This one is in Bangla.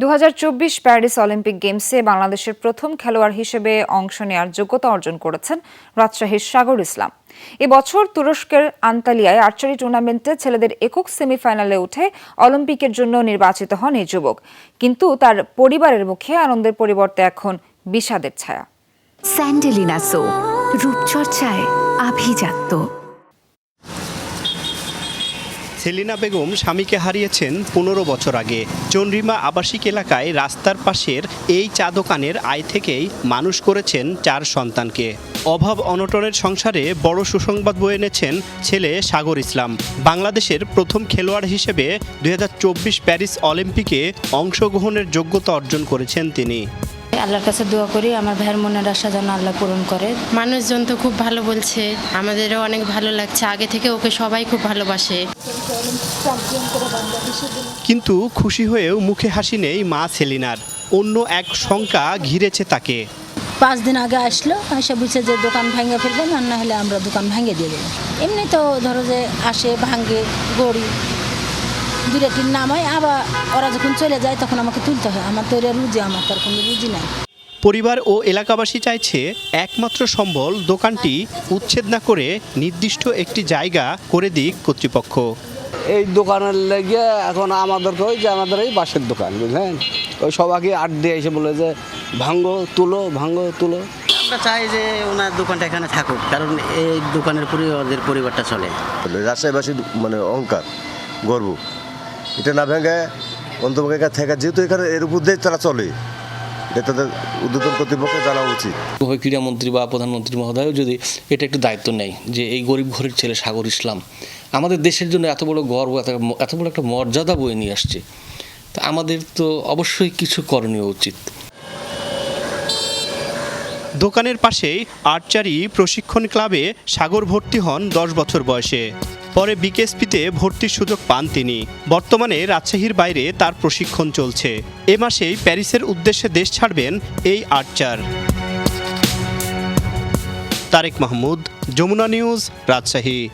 দুহাজার চব্বিশ প্যারিস অলিম্পিক গেমসে বাংলাদেশের প্রথম খেলোয়াড় হিসেবে অংশ নেওয়ার যোগ্যতা অর্জন করেছেন রাজশাহীর সাগর ইসলাম। এবছর তুরস্কের আন্তালিয়ায় আর্চারি টুর্নামেন্টে ছেলেদের একক সেমিফাইনালে উঠে অলিম্পিকের জন্য নির্বাচিত হন এই যুবক। কিন্তু তার পরিবারের মুখে আনন্দের পরিবর্তে এখন বিষাদের ছায়া। স্যান্ডেলিনা সো, রূপচর্চায় আভিজাত্য। সেলিনা বেগম স্বামীকে হারিয়েছেন পনেরো বছর আগে। চন্দ্রিমা আবাসিক এলাকায় রাস্তার পাশের এই চা দোকানের আয় থেকেই মানুষ করেছেন চার সন্তানকে। অভাব অনটনের সংসারে বড় সুসংবাদ বয়ে এনেছেন ছেলে সাগর ইসলাম। বাংলাদেশের প্রথম খেলোয়াড় হিসেবে দু হাজার চব্বিশ প্যারিস অলিম্পিকে অংশগ্রহণের যোগ্যতা অর্জন করেছেন তিনি। আল্লাহর কাছে দোয়া করি আমার ভাইয়ের মনের আশা যেন আল্লাহ পূরণ করে। মানুষজন তো খুব ভালো বলছে আমাদেরও অনেক ভালো লাগছে আগে থেকে ওকে সবাই খুব ভালোবাসে। কিন্তু খুশি হয়েও মুখে হাসি নেই মা সেলিনার অন্য এক শঙ্কা ঘিরেছে তাকে। পাঁচ দিন আগে আসলো এসে বুঝছে যে দোকান ভেঙে ফেলবেন আর না হলে আমরা দোকান ভেঙে দিয়ে দেবো। এমনি তো ধরো যে আসে ভাঙে গড়ি দূরে তিন নামায় আবার ওরা যখন চলে যায় তখন আমাকে তুলতে হয়। আমার তো এরা রুজি আমার তার কোনো রুজি নাই। পরিবার ও এলাকাবাসী চাইছে একমাত্র সম্বল দোকানটি উচ্ছেদ না করে নির্দিষ্ট একটি জায়গা করে দিক কর্তৃপক্ষ। এই দোকানের লেগে এখন আমাদেরকে ওই যে আমাদের এই বাসের দোকান বুঝলেন? ওই সবাইকে আট দিয়ে এসে বলে যে ভাঙ্গো তুলো ভাঙ্গো তুলো। আমরা চাই যে ওনার দোকানটা এখানে থাকুক কারণ এই দোকানের পরে ওদের পরিবারটা চলে। রাজশাহীবাসীর মানে অহংকার গর্ব। এটা না ভেঙে অন্তর্ভুক্ত থেকে যেহেতু এখানে এর উপর দিয়ে তারা চলে এটা তাদের উদ্যোতন কর্তৃপক্ষের জানা উচিত। ক্রীড়ামন্ত্রী বা প্রধানমন্ত্রী মহোদয়ও যদি এটা একটু দায়িত্ব নেয় যে এই গরিব ঘরের ছেলে সাগর ইসলাম আমাদের দেশের জন্য এত বড় গর্ব এত এত বড় একটা মর্যাদা বয়ে নিয়ে আসছে তা আমাদের তো অবশ্যই কিছু করণীয় উচিত। দোকানের পাশেই আর্চারি প্রশিক্ষণ ক্লাবে সাগর ভর্তি হন দশ বছর বয়সে। পরে বিকেএসপিতে ভর্তির সুযোগ পান তিনি। বর্তমানে রাজশাহীর বাইরে তার প্রশিক্ষণ চলছে। এ মাসেই প্যারিসের উদ্দেশ্যে দেশ ছাড়বেন এই আর্চার। তারেক মাহমুদ, যমুনা নিউজ, রাজশাহী।